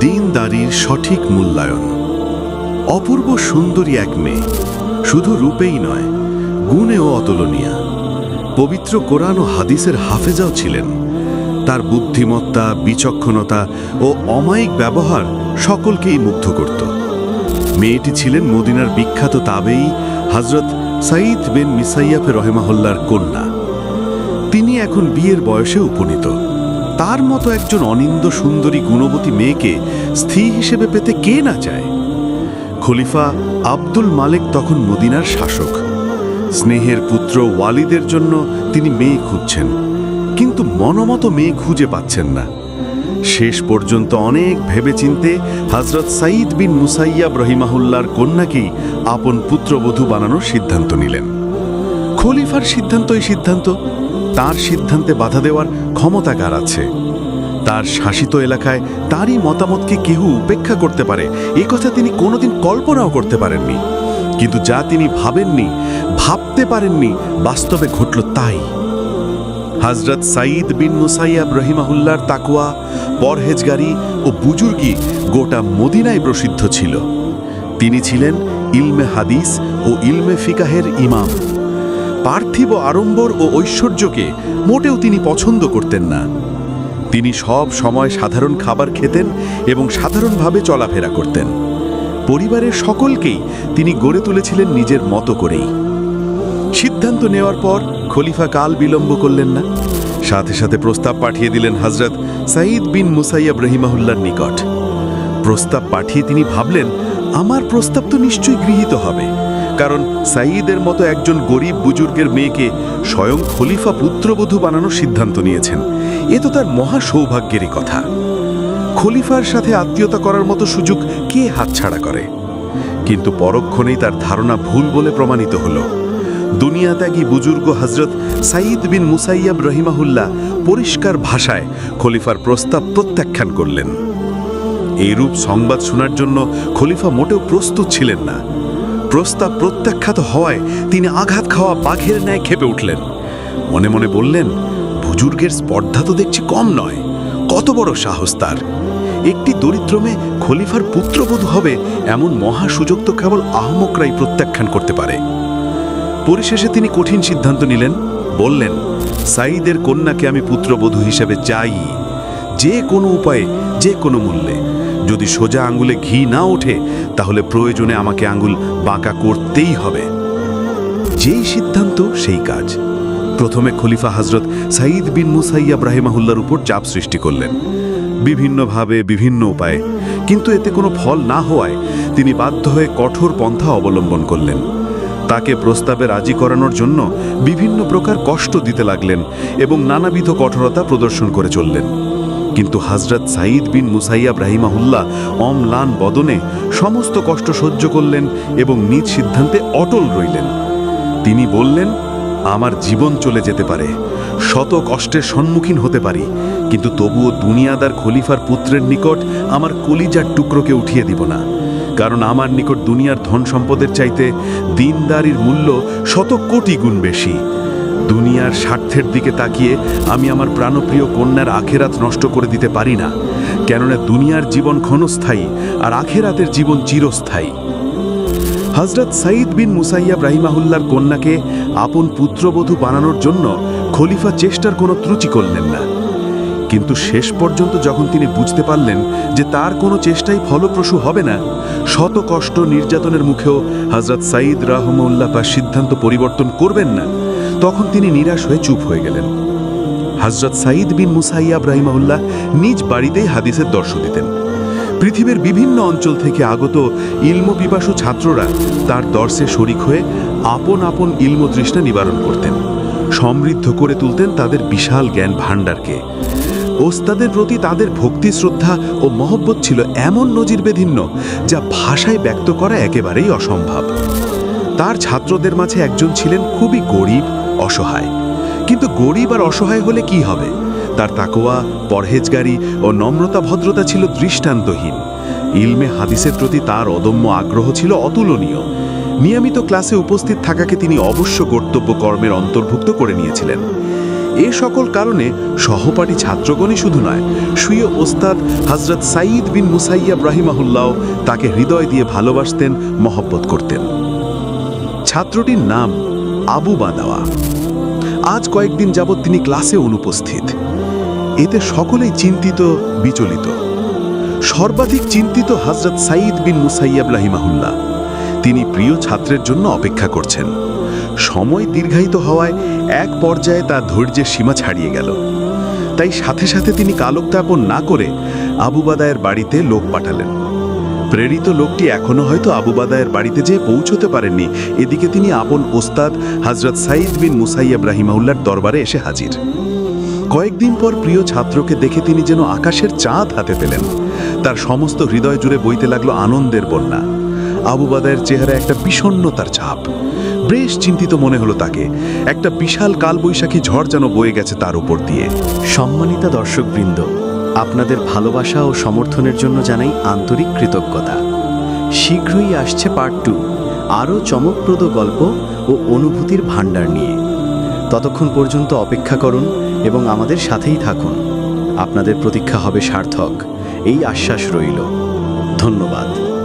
দিনদারির সঠিক মূল্যায়ন। অপূর্ব সুন্দরী এক মেয়ে, শুধু রূপেই নয়, গুণেও অতুলনীয়া। পবিত্র কোরআন ও হাদিসের হাফেজাও ছিলেন। তার বুদ্ধিমত্তা, বিচক্ষণতা ও অমায়িক ব্যবহার সকলকেই মুগ্ধ করত। মেয়েটি ছিলেন মদিনার বিখ্যাত তাবেই হজরত সাইদ বিন মিসাইয়াফে রহেমাহুল্লার কন্যা। তিনি এখন বিয়ের বয়সে উপনীত। তার মতো একজন অনিন্দ সুন্দরী গুণবতী মেয়েকে স্ত্রী হিসেবে পেতে কে না চায়? খলিফা আব্দুল মালিক তখন মদিনার শাসক। স্নেহের পুত্র ওয়ালিদের জন্য তিনি মেয়ে খুঁজছেন, কিন্তু মনমতো মেয়ে খুঁজে পাচ্ছেন না। শেষ পর্যন্ত অনেক ভেবেচিন্তে হজরত সাইদ বিন মুসাইয়াব রহিমাহুল্লার কন্যাকেই আপন পুত্রবধূ বানানোর সিদ্ধান্ত নিলেন। খলিফার সিদ্ধান্তই সিদ্ধান্ত। তার সিদ্ধান্তে বাধা দেওয়ার ক্ষমতা কার আছে? তার শাসিত এলাকায় তারই মতামতকে কেহ উপেক্ষা করতে পারে? এ কথা তিনি কোনোদিন কল্পনাও করতে পারেননি। কিন্তু যা তিনি ভাবেননি, ভাবতে পারেননি, বাস্তবে ঘটল তাই। হজরত সাইদ বিন মুসাইয়াব রহিমাহুল্লার তাকুয়া পরহেজগারি ও বুজুর্গি গোটা মদিনায় প্রসিদ্ধ ছিল। তিনি ছিলেন ইলমে হাদিস ও ইলমে ফিকাহের ইমাম। পার্থিব আড়ম্বর ও ঐশ্বর্যকে মোটেও তিনি পছন্দ করতেন না। তিনি সব সময় সাধারণ খাবার খেতেন এবং সাধারণভাবে চলাফেরা করতেন। পরিবারের সকলকেই তিনি গড়ে তুলেছিলেন নিজের মতো করেই। সিদ্ধান্ত নেওয়ার পর খলিফা কাল বিলম্ব করলেন না। সাথে সাথে প্রস্তাব পাঠিয়ে দিলেন হজরত সাঈদ বিন মুসাইয়াব রহিমাহুল্লার নিকট। প্রস্তাব পাঠিয়ে তিনি ভাবলেন, আমার প্রস্তাব তো নিশ্চয়ই গৃহীত হবে। কারণ সাঈদের মতো একজন গরিব বুজুর্গের মেয়েকে স্বয়ং খলিফা পুত্রবধূ বানানোর সিদ্ধান্ত নিয়েছেন। এ তো তার মহা সৌভাগ্যেরই কথা। খলিফার সাথে আত্মীয়তা করার মতো সুযোগ কে হাতছাড়া করে? কিন্তু পরক্ষণেই তার ধারণা ভুল বলে প্রমাণিত হল। দুনিয়া ত্যাগী বুজুর্গ হজরত সাঈদ বিন মুসাইয়াব রহিমাহুল্লাহ পরিষ্কার ভাষায় খলিফার প্রস্তাব প্রত্যাখ্যান করলেন। এইরূপ সংবাদ শোনার জন্য খলিফা মোটেও প্রস্তুত ছিলেন না। প্রস্তাব প্রত্যাখ্যাত হওয়ায় তিনি আঘাত খাওয়া বাঘের ন্যায় খেপে উঠলেন। মনে মনে বললেন বুজুর্গের স্পর্ধা তো দেখছি কম নয়, কত বড় সাহস তার। একটি দরিদ্র মেয়ে খলিফার পুত্রবধূ হবে এমন মহা সুযোগ তো কেবল আহমকরাই প্রত্যাখ্যান করতে পারে। পরিশেষে তিনি কঠিন সিদ্ধান্ত নিলেন, বললেন সাইদের কন্যাকে আমি পুত্রবধূ হিসেবে চাই, যে কোনো উপায়ে, যে কোনো মূল্যে। যদি সোজা আঙ্গুলে ঘি না ওঠে, তাহলে প্রয়োজনে আমাকে আঙ্গুল বাঁকা করতেই হবে। যেই সিদ্ধান্ত, সেই কাজ। প্রথমে খলিফা হজরত সাঈদ বিন মুসাইয়া ব্রাহিমাহুল্লার উপর চাপ সৃষ্টি করলেন। বিভিন্নভাবে, বিভিন্ন উপায়ে। কিন্তু এতে কোনো ফল না হওয়ায় তিনি বাধ্য হয়ে কঠোর পন্থা অবলম্বন করলেন। তাকে প্রস্তাবে রাজি করানোর জন্য বিভিন্ন প্রকার কষ্ট দিতে লাগলেন এবং নানাবিধ কঠোরতা প্রদর্শন করে চললেন। কিন্তু হজরত সাঈদ বিন মুসাইয়াব রাহিমাহুল্লাহ অম্লান বদনে সমস্ত কষ্ট সহ্য করলেন এবং নিজ সিদ্ধান্তে অটল রইলেন। তিনি বললেন, আমার জীবন চলে যেতে পারে, শত কষ্টের সম্মুখীন হতে পারি, কিন্তু তবুও দুনিয়াদার খলিফার পুত্রের নিকট আমার কলিজার টুকরোকে উঠিয়ে দিব না, কারণ আমার নিকট দুনিয়ার ধন সম্পদের চাইতে দিনদারির মূল্য শত কোটি গুণ বেশি। দুনিয়ার স্বার্থের দিকে তাকিয়ে আমি আমার প্রাণপ্রিয় কন্যার আখেরাত নষ্ট করে দিতে পারি না, কেননা দুনিয়ার জীবন ক্ষণস্থায়ী আর আখেরাতের জীবন চিরস্থায়ী। হজরত সাঈদ বিন মুসাইয়াব রাহিমাহুল্লার কন্যাকে আপন পুত্রবধূ বানানোর জন্য খলিফা চেষ্টার কোনো ত্রুচি করলেন না। কিন্তু শেষ পর্যন্ত যখন তিনি বুঝতে পারলেন যে তার কোনো চেষ্টাই ফলপ্রসূ হবে না, শত কষ্ট নির্যাতনের মুখেও হজরত সাঈদ রাহমউল্লাহ বা সিদ্ধান্ত পরিবর্তন করবেন না। তখন তিনি নিরাশ হয়ে চুপ হয়ে গেলেন। হজরত সাঈদ বিন মুসাইয়াব রাহিমাহুল্লাহ নিজ বাড়িতেই হাদিসের দর্শ দিতেন। পৃথিবীর বিভিন্ন অঞ্চল থেকে আগত ইলম পিপাসু ছাত্ররা তার দর্শে শরিক হয়ে আপন আপন ইলম তৃষ্ণা নিবারণ করতেন। সমৃদ্ধ করে তুলতেন তাদের বিশাল জ্ঞান ভাণ্ডারকে। ওস্তাদের প্রতি তাদের ভক্তি, শ্রদ্ধা ও মহব্বত ছিল এমন নজির বেধিন্ন যা ভাষায় ব্যক্ত করা একেবারেই অসম্ভব। তার ছাত্রদের মাঝে একজন ছিলেন খুবই গরিব অসহায়। কিন্তু গরিব আর অসহায় হলে কি হবে? তার তাকোয়া পরহেজগারি ও নম্রতা, ভদ্রতা ছিল দৃষ্টান্তহীন। ইলমে হাদিসের প্রতি তার অদম্য আগ্রহ ছিল অতুলনীয়। নিয়মিত ক্লাসে উপস্থিত থাকাকে তিনি অবশ্য কর্তব্য কর্মের অন্তর্ভুক্ত করে নিয়েছিলেন। এ সকল কারণে সহপাঠী ছাত্রগণই শুধু নয় সুইয় ওস্তাদ হজরত সাঈদ বিন মুসাইয়া রাহিমাহুল্লাহ তাকে হৃদয় দিয়ে ভালোবাসতেন, মহব্বত করতেন। ছাত্রটির নাম আবু বাদাওয়া। আজ কয়েকদিন যাবৎ তিনি ক্লাসে অনুপস্থিত। এতে সকলেই চিন্তিত, বিচলিত। সর্বাধিক চিন্তিত হজরত সাঈদ বিন মুসাইয়াব রাহিমাহুল্লাহ। তিনি প্রিয় ছাত্রের জন্য অপেক্ষা করছেন। সময় দীর্ঘায়িত হওয়ায় এক পর্যায়ে তার ধৈর্যের সীমা ছাড়িয়ে গেল। তাই সাথে সাথে তিনি কালোকতাপন না করে আবুবাদায়ের বাড়িতে লোক পাঠালেন। প্রেরিত লোকটি এখনও হয়তো আবুবাদায়ের বাড়িতে যেয়ে পৌঁছতে পারেননি। এদিকে তিনি আপন ওস্তাদ হজরত সাঈদ বিন মুসাইয়াব রাহিমাউল্লার দরবারে এসে হাজির। কয়েকদিন পর প্রিয় ছাত্রকে দেখে তিনি যেন আকাশের চাঁদ হাতে পেলেন। তার সমস্ত হৃদয় জুড়ে বইতে লাগল আনন্দের বন্যা। আবুবাদায়ের চেহারা একটা বিষণ্ণতার ছাপ। বেশ চিন্তিত মনে হলো তাকে। একটা বিশাল কালবৈশাখী ঝড় যেন বয়ে গেছে তার উপর দিয়ে। সম্মানিতা দর্শকবৃন্দ আপনাদের ভালোবাসা ও সমর্থনের জন্য জানাই আন্তরিক কৃতজ্ঞতা। শীঘ্রই আসছে পার্ট টু আরও চমকপ্রদ গল্প ও অনুভূতির ভাণ্ডার নিয়ে। ততক্ষণ পর্যন্ত অপেক্ষা করুন এবং আমাদের সাথেই থাকুন। আপনাদের প্রতীক্ষা হবে সার্থক। এই আশ্বাস রইল। ধন্যবাদ।